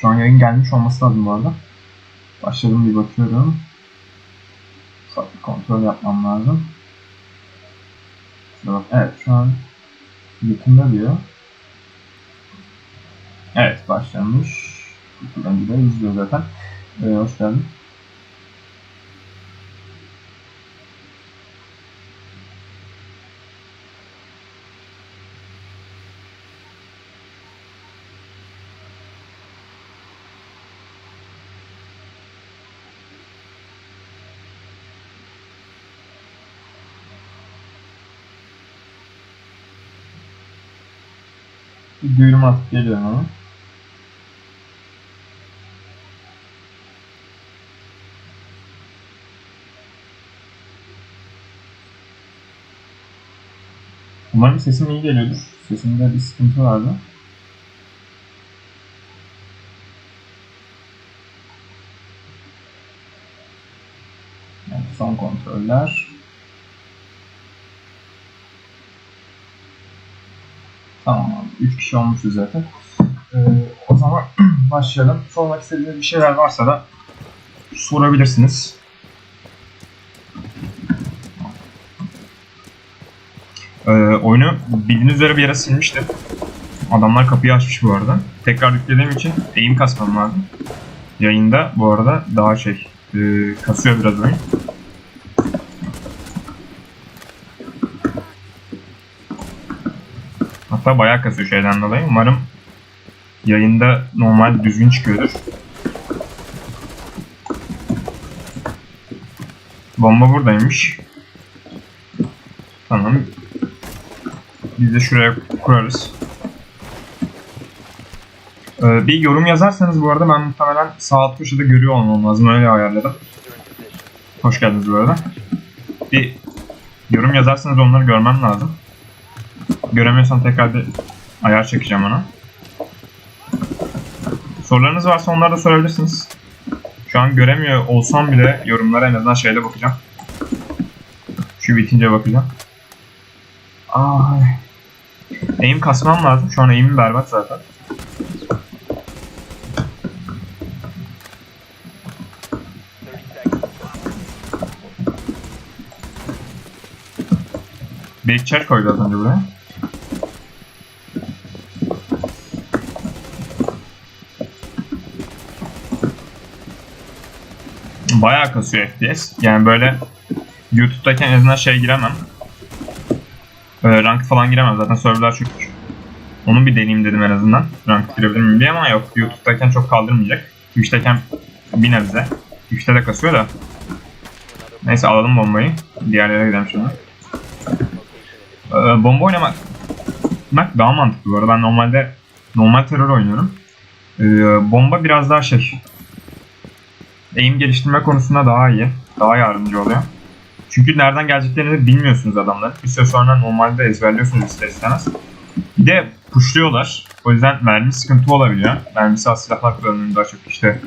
Şu an yayın gelmiş olması lazım bu arada. Başladım bir bakıyorum. Ufak bir kontrol yapmam lazım. Şuna bak. Evet şu an yakında diyor. Evet başlamış. Bence de izliyor zaten. Ee, hoş geldin. Atıp geliyorum ama. Umarım sesim iyi geliyordur. Sesimde bir sıkıntı vardı. Evet, son kontroller. Tamam abi. 3 kişi olmuşuz zaten. Ee, o zaman başlayalım. Sormak istediğiniz bir şeyler varsa da sorabilirsiniz. Ee, oyunu bildiğiniz üzere bir yere silmiştim. Adamlar kapıyı açmış bu arada. Tekrar yüklediğim için eğim kasmam lazım. Yayında bu arada daha şey e, kasıyor biraz oyun. Hatta bayağı kasıyor şeyden dolayı. Umarım yayında normal düzgün çıkıyordur. Bomba buradaymış. Tamam. Biz de şuraya kurarız. Ee, bir yorum yazarsanız bu arada ben muhtemelen sağ alt köşede görüyor olmam lazım. Öyle ayarladım. Hoş geldiniz bu arada. Bir yorum yazarsanız onları görmem lazım. Göremiyorsam tekrar bir ayar çekeceğim ona. Sorularınız varsa onları da sorabilirsiniz. Şu an göremiyor olsam bile yorumlara en azından şeyle bakacağım. Şu bitince bakacağım. Ay. Aim kasmam lazım. Şu an aim'im berbat zaten. Bir içer koydu az önce buraya. Bayağı kasıyor FPS. Yani böyle YouTube'dayken en azından şey giremem. Ee, rank falan giremem. Zaten serverlar çok küçük. Onu bir deneyeyim dedim en azından. Rank girebilir miyim diye ama yok. YouTube'dayken çok kaldırmayacak. Twitch'teyken bir nebze. Twitch'te de kasıyor da. Neyse alalım bombayı. Diğerlere gidelim şimdi. Ee, bomba oynamak daha mantıklı bu arada. Ben normalde normal terör oynuyorum. Ee, bomba biraz daha şey aim geliştirme konusunda daha iyi. Daha yardımcı oluyor. Çünkü nereden geleceklerini bilmiyorsunuz adamlar. Bir süre sonra normalde ezberliyorsunuz ister istemez. Bir de pushluyorlar. O yüzden mermi sıkıntı olabiliyor. Mermisi az silahlar kullanılıyor daha çok işte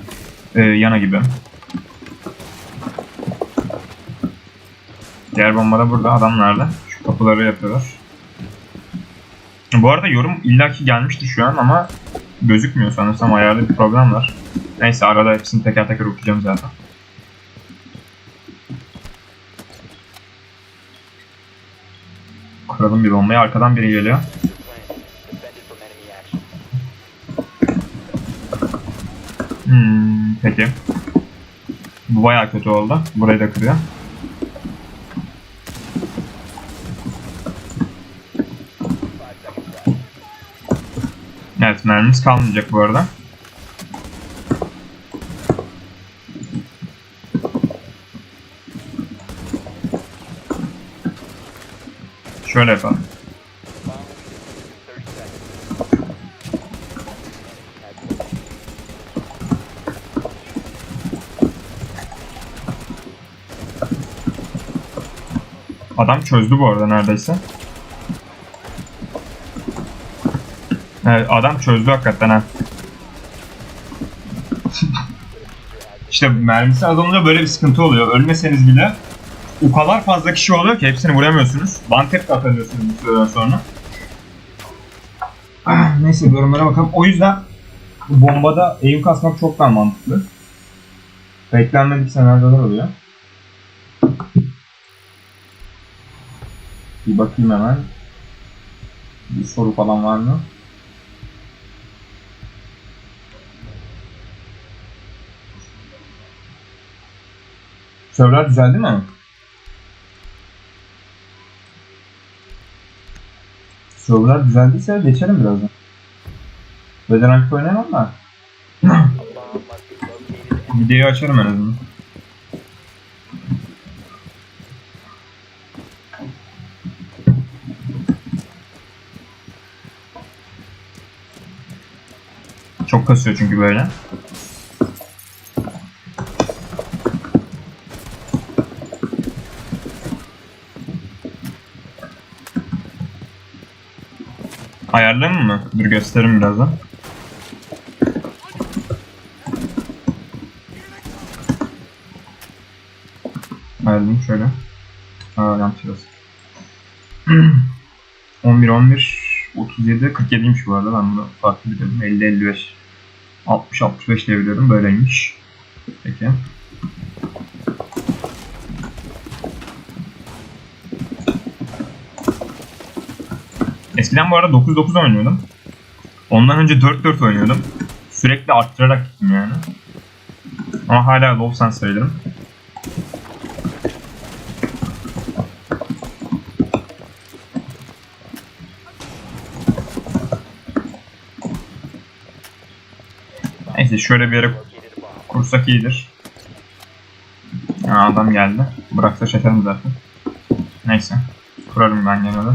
e, yana gibi. Diğer bomba da burada. Adam nerede? Şu kapıları yapıyorlar. Bu arada yorum illaki gelmişti şu an ama gözükmüyor sanırsam ayarda bir problem var. Neyse arada hepsini teker teker okuyacağım zaten. Kuralım bir bombayı. Arkadan biri geliyor. Hmm, peki. Bu bayağı kötü oldu. Burayı da kırıyor. Evet mermimiz kalmayacak bu arada. Şöyle yapalım. Adam çözdü bu arada neredeyse. Evet adam çözdü hakikaten ha. işte mermisi az olunca böyle bir sıkıntı oluyor. Ölmeseniz bile o kadar fazla kişi oluyor ki hepsini vuramıyorsunuz. Tap de atamıyorsunuz bir süreden sonra. Ah, Neyse yorumlara bakalım. O yüzden bombada aim kasmak çok daha mantıklı. Beklenmedik senaryolar oluyor. Bir bakayım hemen. Bir soru falan var mı? Serverler düzeldi mi? Serverler düzeldiyse geçelim birazdan. Veteran oynayamam da. Videoyu açarım en azından. Çok kasıyor çünkü böyle. Ayarlayayım mı? Dur gösteririm birazdan. Ayarlayayım şöyle. Aa biraz. 11 11 37 47'ymiş bu arada ben bunu farklı biliyordum. 50 55 60 65 diye biliyordum böyleymiş. Peki. Eskiden bu arada 9-9 oynuyordum. Ondan önce 4-4 oynuyordum. Sürekli arttırarak gittim yani. Ama hala low sense sayılırım. Neyse şöyle bir yere kursak iyidir. Ha, adam geldi. Bıraksa çekerim zaten. Neyse. Kurarım ben gene de.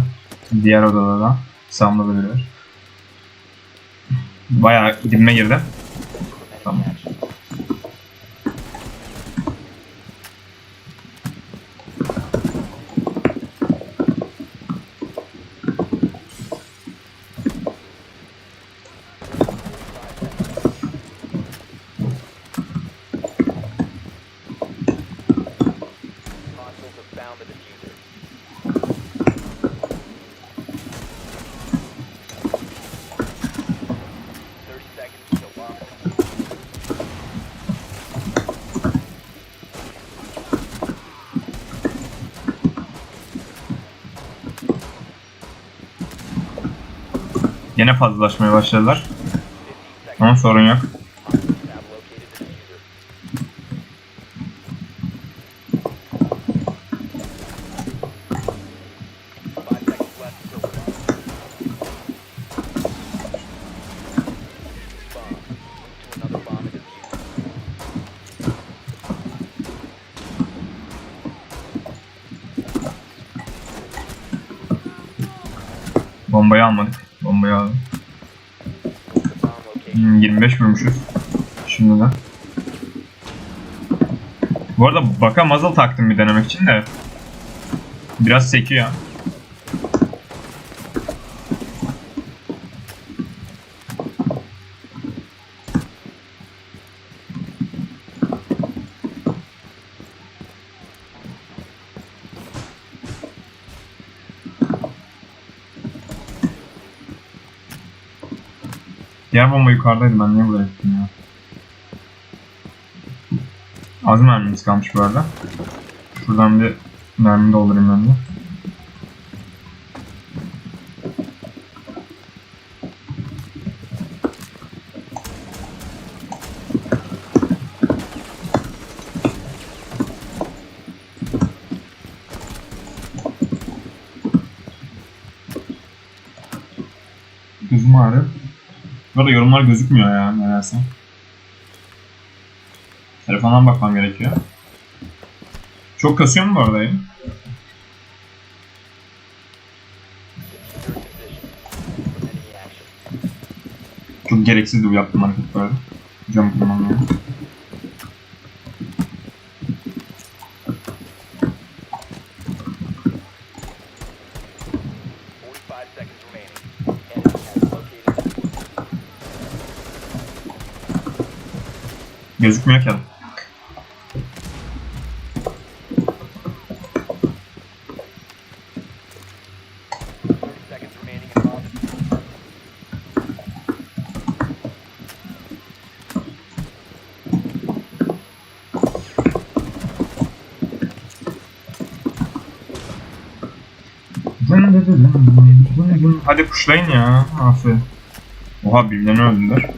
Diğer odada da Sam'la beraber. Bayağı dibime girdi. Yine fazlalaşmaya başladılar. 15 seconds Ama sorun yok. Bombayı almadık. Bombayı location. Hmm, 25 vurmuşuz. Şimdi de. Bu arada baka muzzle taktım bir denemek için de. Biraz sekiyor. Diğer bomba yukarıdaydı ben niye buraya gittim ya? Az mermimiz kalmış bu arada. Şuradan bir mermi doldurayım ben de. Arada yorumlar gözükmüyor ya nedense. Telefondan bakmam gerekiyor. Çok kasıyor mu bu arada yayın? Çok gereksizdi bu yaptığım hareket arada. Cam kırmam Gözükmüyor ki adam. Hadi kuşlayın ya. Aferin. Oha birilerini öldüler.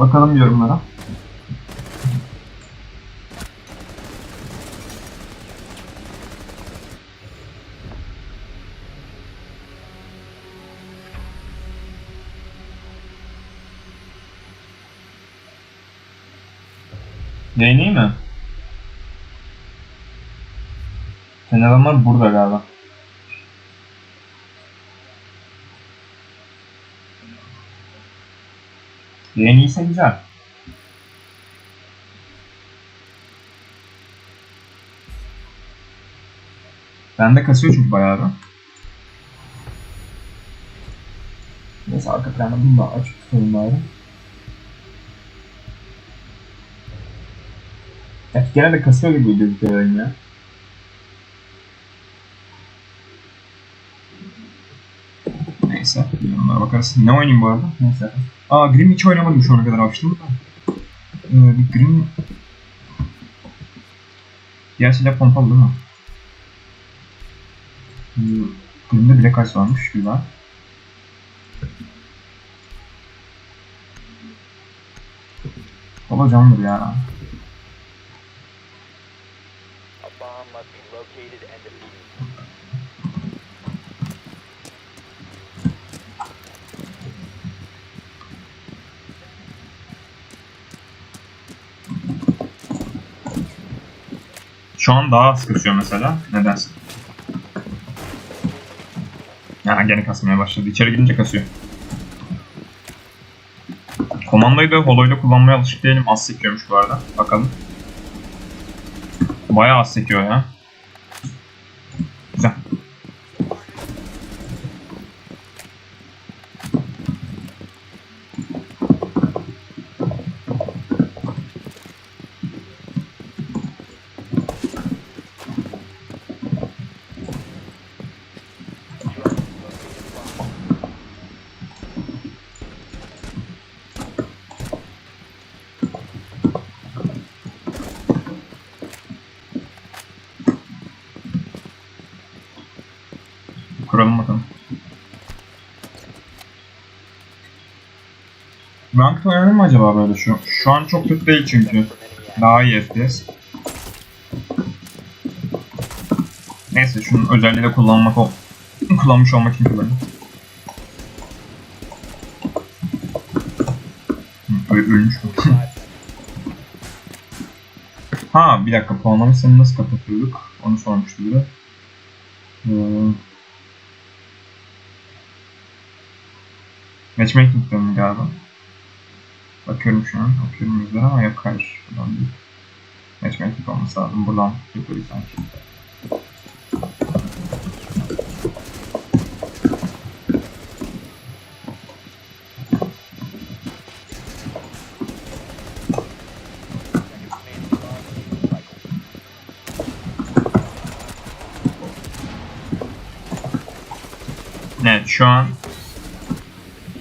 Bakalım yorumlara. Yayın iyi mi? Senin burada galiba. Yayın iyiyse güzel. Bende kasıyor çünkü bayağı da. Neyse arka planda bunu da açık tutalım bari. Ya gene de kasıyor gibi gözüküyor oyun ya. Neyse, yorumlara bakarız. Ne oynayayım bu arada? Neyse. Aa Grim hiç oynamadım şu ana kadar açtım da. Ee, bir Grim... Diğer silah pompalı değil mi? Hmm, Grim'de bile kaç varmış, güzel. Baba candır ya. A bomb must be located and defused. Şu an daha az kasıyor mesela. Nedense. Ya gene kasmaya başladı. İçeri girince kasıyor. Komandayı da holoyla kullanmaya alışık değilim. Az sekiyormuş bu arada. Bakalım. Bayağı az sekiyor ya. Ranked oynanır mı acaba böyle şu? Şu an çok kötü değil çünkü. Daha iyi FPS. Neyse şunun özelliği de kullanmak o kullanmış olmak için kullanayım. Ölmüş mü? ha bir dakika puanlama sistemini nasıl kapatıyorduk? Onu sormuştu biri. Ee, Matchmaking'de mi galiba? Bakıyorum şu an. Bakıyorum yüzler ama yok hayır. Buradan değil. Matchmaking olması lazım. Buradan yapıyoruz sanki. Evet şu an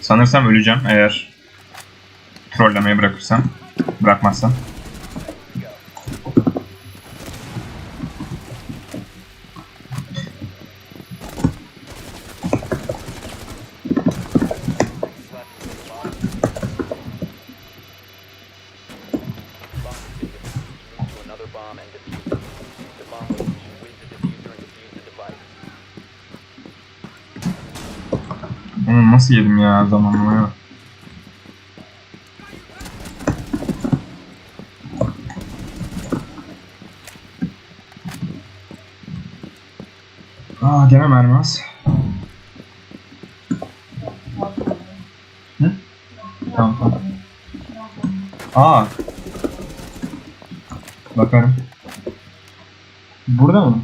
sanırsam öleceğim eğer trollemeyi the device. Onu nasıl yedim ya zamanlamaya bak. Mermi az. Hı? Tamam tamam. Aa. Bakarım. Burada mı?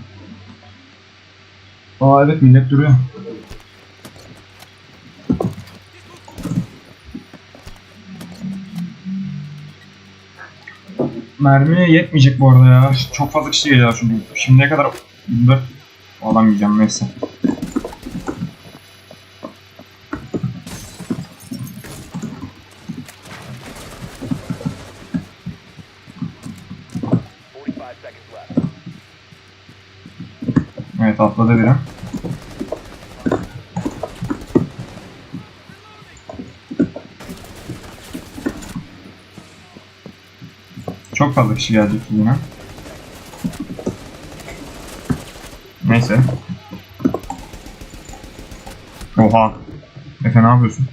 Aa evet millet duruyor. Mermi yetmeyecek bu arada ya. Çok fazla kişi geliyor çünkü. Şimdiye kadar 24 Alamayacağım neyse. Evet atladı biri. Çok fazla kişi gelecek yine. Neyse. Oha. Efe ne yapıyorsun?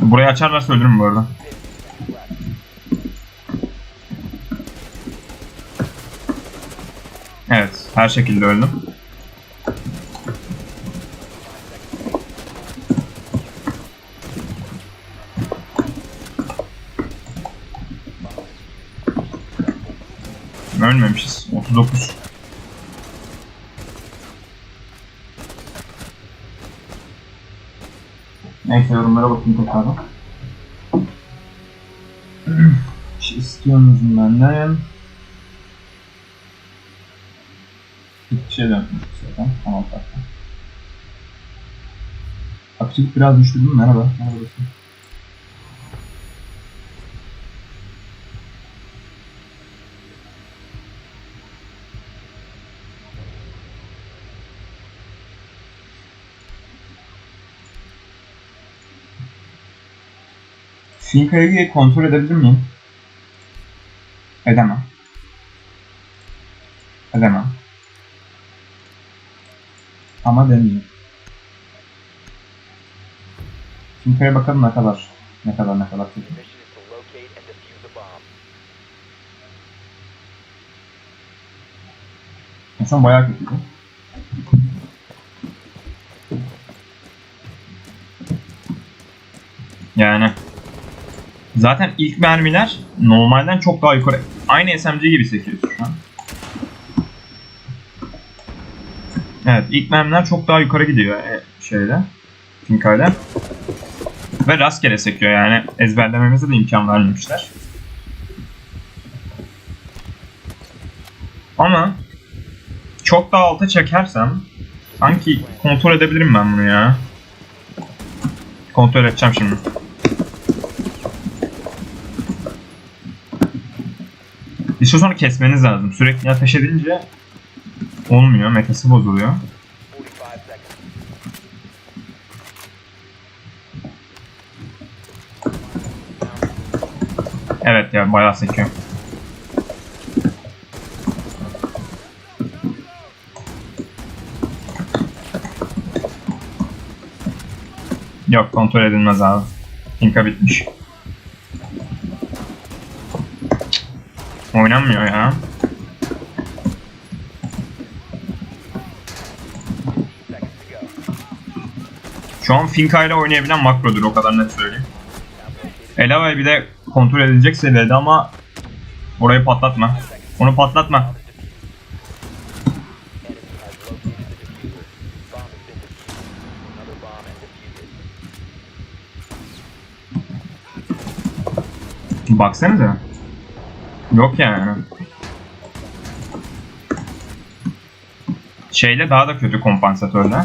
Burayı açarlarsa ölürüm bu arada. Evet, her şekilde öldüm. 39. Neyse yorumlara bakayım tekrardan. Şey istiyorsunuz benden. Şey dönmüş zaten. Tamam zaten. Aktiflik biraz düştü değil mi? Merhaba. Merhaba Finka'yı kontrol edebilir miyim? Edemem. Edemem. Ama deneyeyim. Finka'ya bakalım ne kadar ne kadar ne kadar. En son bayağı kötüydü. Yani zaten ilk mermiler normalden çok daha yukarı. Aynı SMG gibi sekiyorsun şu an. Evet ilk mermiler çok daha yukarı gidiyor e, şeyde. Finka'yla. Ve rastgele sekiyor yani ezberlememize de imkan vermemişler. Ama çok daha alta çekersem sanki kontrol edebilirim ben bunu ya. Kontrol edeceğim şimdi. Bir süre sonra kesmeniz lazım. Sürekli ateş edince olmuyor. Metası bozuluyor. 45 seconds. Evet ya bayağı sekiyor. Yok kontrol edilmez abi. Inka bitmiş. Oynanmıyor ya. Şu an Finka ile oynayabilen makrodur o kadar net söyleyeyim. Elava'yı bir de kontrol edilecek seviyede ama orayı patlatma. Onu patlatma. Baksanıza. Yok yani. Şeyle daha da kötü kompansatörle.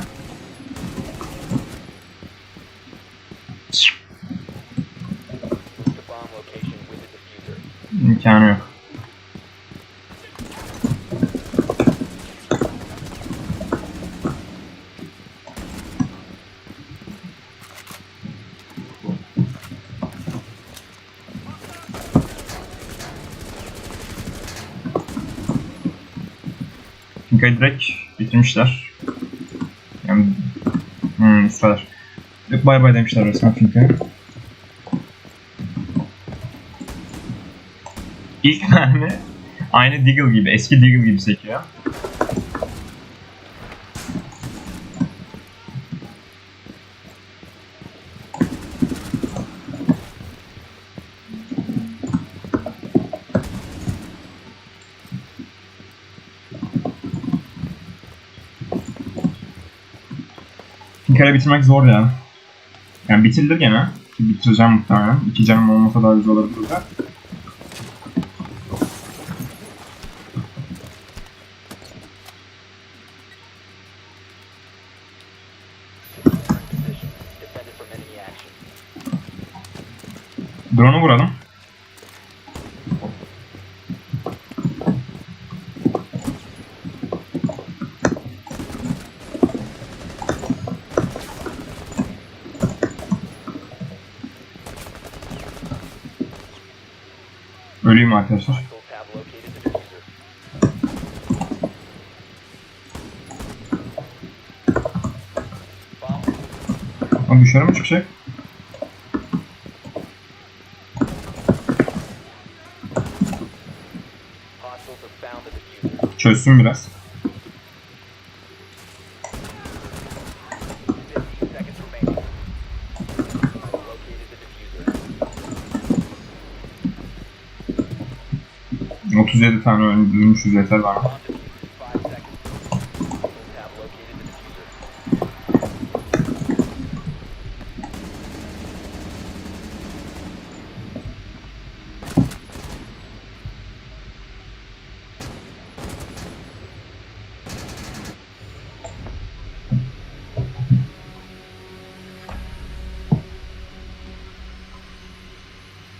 Finka'yı direkt bitirmişler. Yani, hmm. Yok bay bay demişler resmen Finka'ya. İlk mermi aynı Deagle gibi, eski Deagle gibi sekiyor. Kere bitirmek zor ya. Yani bitirilir gene. Bitireceğim muhtemelen. İki canım olmasa daha güzel olabilir. Arkadaşlar. Ama dışarı mı çıkacak? Çözsün biraz. 450 tane öldürülmüş ücretler var.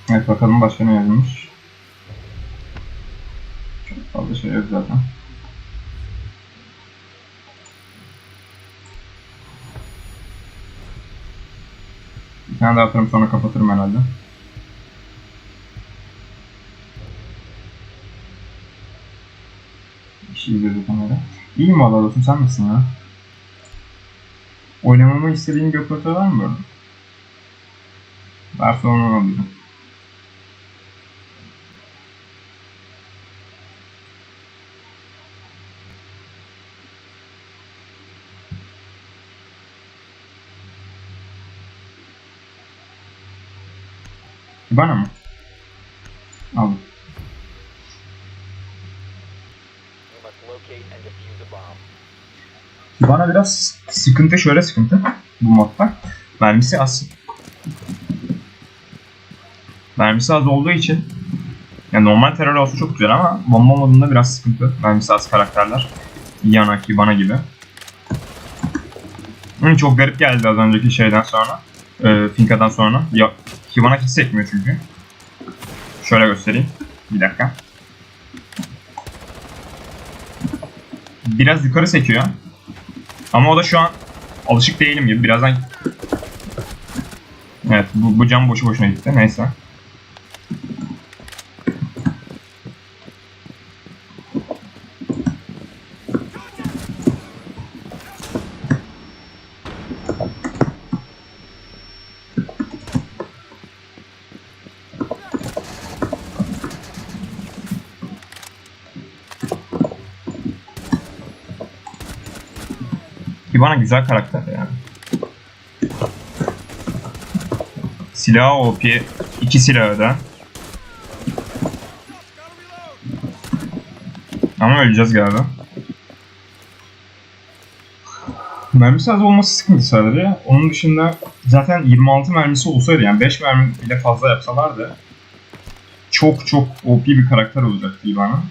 Evet bakalım başka ne yazmış. Yok zaten. Bir tane daha atarım sonra kapatırım herhalde. Bir şey izledi kamera. İyi mi valla dostum sen misin ya? Oynamamı istediğin bir operatör var mı böyle? Varsa onu alacağım. Bana mı? Aldım. Bana biraz sıkıntı şöyle sıkıntı bu modda. Mermisi az. Mermisi az olduğu için yani normal terör olsa çok güzel ama bomba modunda biraz sıkıntı. Mermisi az karakterler. Yanaki, bana gibi. Hı, çok garip geldi az önceki şeyden sonra. E, Finka'dan sonra. Ya, Hibana hiç sekmiyor çünkü. Şöyle göstereyim. Bir dakika. Biraz yukarı sekiyor. Ama o da şu an alışık değilim gibi. Birazdan... Evet bu, bu cam boşu boşuna gitti. Neyse. Hibana güzel karakter yani. Silahı OP, iki silahı da. Ama öleceğiz galiba. Mermisi az olması sıkıntı sadece. Onun dışında zaten 26 mermisi olsaydı yani 5 mermi bile fazla yapsalardı çok çok OP bir karakter olacaktı Hibana.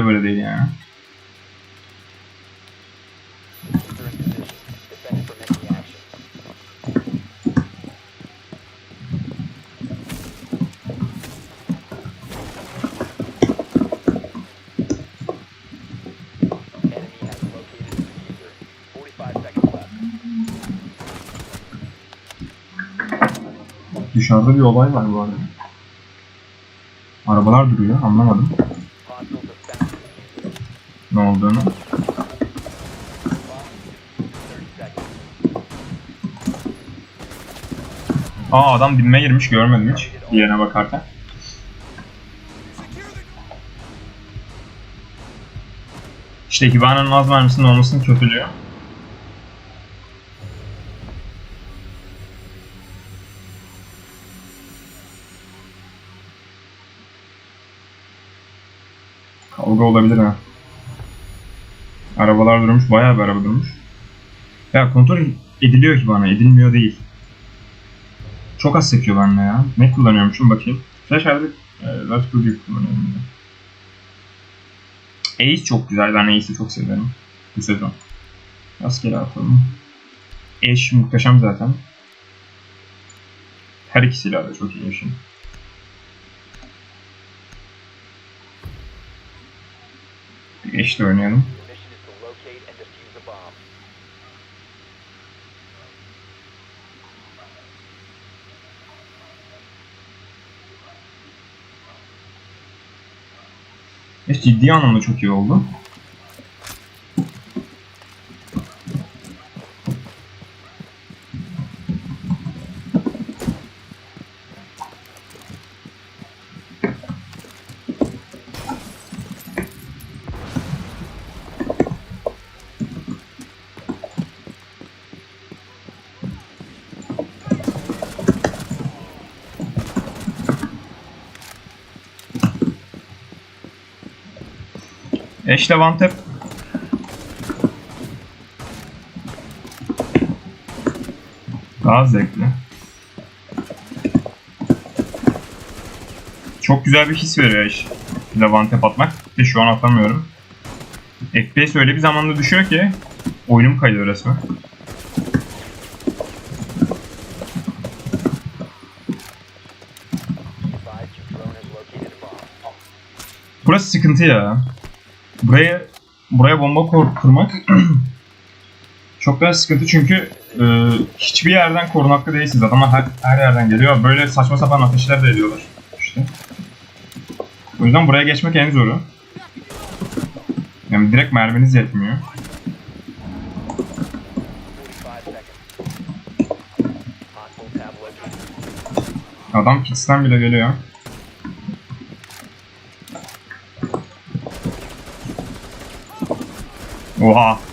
Öyle böyle değil yani. Diffuser in position. Defend from enemy action. Enemy has located the diffuser. 45 seconds left. Dışarıda bir olay var bu arada. Arabalar duruyor anlamadım ne olduğunu. Bomb. 30 seconds. Aa adam dibime girmiş görmedim hiç diğerine bakarken. İşte Hibana'nın az mermisinin olmasının kötülüğü. Kavga olabilir ha. Arabalar durmuş, bayağı bir araba durmuş. Ya kontrol ediliyor Hibana, edilmiyor değil. Çok az sekiyor bende ya. Ne kullanıyormuşum bakayım. Flash harbi e, Vertical Grip kullanıyorum. de. Ace çok güzel. Ben Ace'i çok severim. Bu sezon. Rastgele atalım. Ash muhteşem zaten. Her iki silah da çok iyi Ash'in. Ash'le oynayalım. Your mission is to locate and defuse a bomb. Ve ciddi anlamda çok iyi oldu. Eşle one tap. Daha zevkli. Çok güzel bir his veriyor eş. Bir de one atmak. Ki şu an atamıyorum. FPS öyle bir zamanda düşüyor ki oyunum kayıyor resmen. Burası sıkıntı ya. Buraya buraya bomba kur- kurmak çok daha sıkıntı çünkü e, hiçbir yerden korunaklı değilsiniz. Adamlar her, her yerden geliyor. Böyle saçma sapan ateşler de ediyorlar. İşte. O yüzden buraya geçmek en zoru. Yani direkt merminiz yetmiyor. 45 seconds. Hostile tab located. Adam pitsten bile geliyor. Oha. 30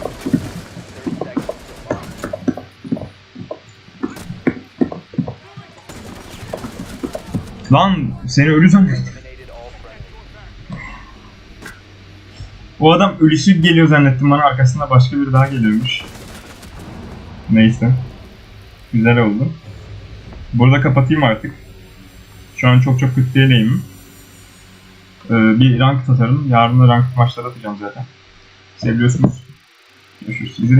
seconds till bomb. Lan seni ölü. O adam ölüsü geliyor zannettim bana arkasında başka biri daha geliyormuş. Neyse. Güzel oldu. Burada kapatayım artık. Şu an çok çok kötü değilim. Ee, bir rank atarım. Yarın rank maçları atacağım zaten. Seviyorsunuz. Görüşürüz.